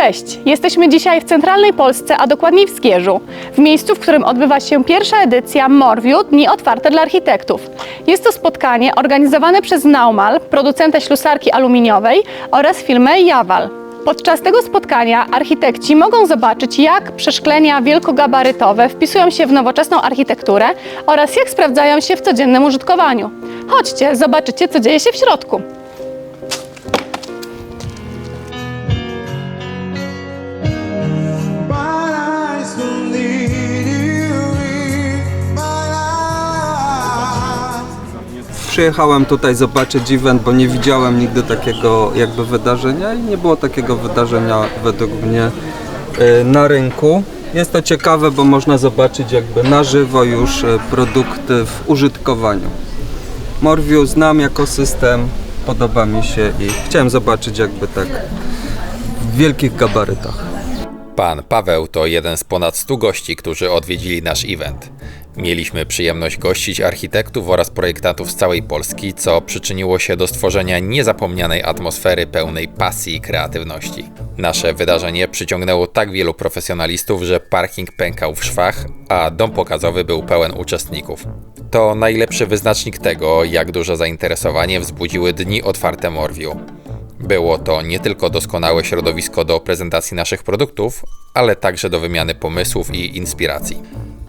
Cześć! Jesteśmy dzisiaj w centralnej Polsce, a dokładniej w Skierzu, w miejscu, w którym odbywa się pierwsza edycja Morwiu Dni Otwarte dla Architektów. Jest to spotkanie organizowane przez Naumal, producenta ślusarki aluminiowej oraz firmę Jawal. Podczas tego spotkania architekci mogą zobaczyć, jak przeszklenia wielkogabarytowe wpisują się w nowoczesną architekturę oraz jak sprawdzają się w codziennym użytkowaniu. Chodźcie, zobaczycie, co dzieje się w środku. Przyjechałem tutaj zobaczyć event, bo nie widziałem nigdy takiego jakby wydarzenia i nie było takiego wydarzenia według mnie y, na rynku. Jest to ciekawe, bo można zobaczyć jakby na żywo już y, produkty w użytkowaniu. Morview znam jako system, podoba mi się i chciałem zobaczyć jakby tak w wielkich gabarytach. Pan Paweł to jeden z ponad 100 gości, którzy odwiedzili nasz event. Mieliśmy przyjemność gościć architektów oraz projektantów z całej Polski, co przyczyniło się do stworzenia niezapomnianej atmosfery pełnej pasji i kreatywności. Nasze wydarzenie przyciągnęło tak wielu profesjonalistów, że parking pękał w szwach, a dom pokazowy był pełen uczestników. To najlepszy wyznacznik tego, jak duże zainteresowanie wzbudziły dni otwarte Morwiu. Było to nie tylko doskonałe środowisko do prezentacji naszych produktów, ale także do wymiany pomysłów i inspiracji.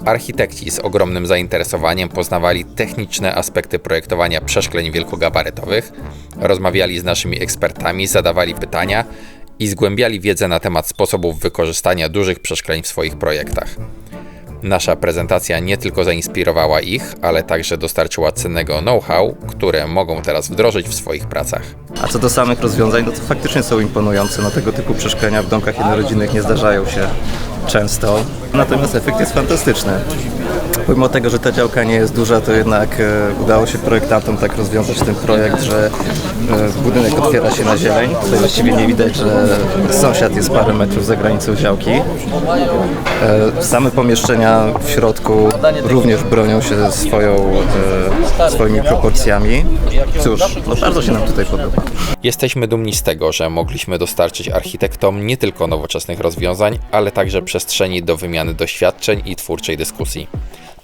Architekci z ogromnym zainteresowaniem poznawali techniczne aspekty projektowania przeszkleń wielkogabarytowych, rozmawiali z naszymi ekspertami, zadawali pytania i zgłębiali wiedzę na temat sposobów wykorzystania dużych przeszkleń w swoich projektach. Nasza prezentacja nie tylko zainspirowała ich, ale także dostarczyła cennego know-how, które mogą teraz wdrożyć w swoich pracach. A co do samych rozwiązań, no to faktycznie są imponujące. No tego typu przeszklenia w domkach jednorodzinnych nie zdarzają się często. Natomiast efekt jest fantastyczny. Pomimo tego, że ta działka nie jest duża, to jednak e, udało się projektantom tak rozwiązać ten projekt, że e, budynek otwiera się na zieleń. Tutaj właściwie nie widać, że sąsiad jest parę metrów za granicą działki. E, same pomieszczenia w środku również bronią się swoją, e, swoimi proporcjami. Cóż, no bardzo się nam tutaj podoba. Jesteśmy dumni z tego, że mogliśmy dostarczyć architektom nie tylko nowoczesnych rozwiązań, ale także przestrzeni do wymiany doświadczeń i twórczej dyskusji.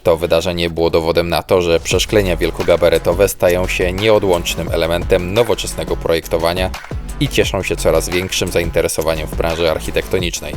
To wydarzenie było dowodem na to, że przeszklenia wielkogabarytowe stają się nieodłącznym elementem nowoczesnego projektowania i cieszą się coraz większym zainteresowaniem w branży architektonicznej.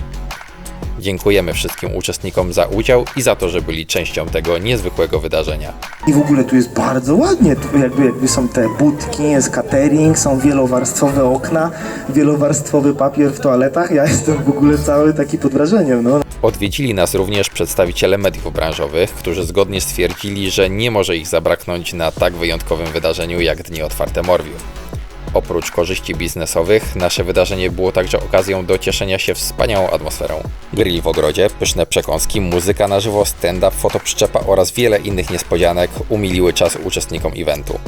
Dziękujemy wszystkim uczestnikom za udział i za to, że byli częścią tego niezwykłego wydarzenia. I w ogóle tu jest bardzo ładnie, tu jakby, jakby są te budki, jest catering, są wielowarstwowe okna, wielowarstwowy papier w toaletach. Ja jestem w ogóle cały taki pod wrażeniem, no. Odwiedzili nas również przedstawiciele mediów branżowych, którzy zgodnie stwierdzili, że nie może ich zabraknąć na tak wyjątkowym wydarzeniu jak Dni Otwarte Morwiu. Oprócz korzyści biznesowych, nasze wydarzenie było także okazją do cieszenia się wspaniałą atmosferą. Grill w ogrodzie, pyszne przekąski, muzyka na żywo, stand-up, fotoprzyczepa oraz wiele innych niespodzianek umiliły czas uczestnikom eventu.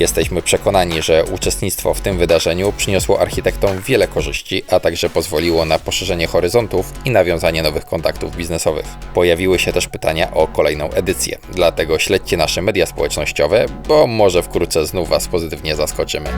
Jesteśmy przekonani, że uczestnictwo w tym wydarzeniu przyniosło architektom wiele korzyści, a także pozwoliło na poszerzenie horyzontów i nawiązanie nowych kontaktów biznesowych. Pojawiły się też pytania o kolejną edycję, dlatego śledźcie nasze media społecznościowe, bo może wkrótce znów Was pozytywnie zaskoczymy.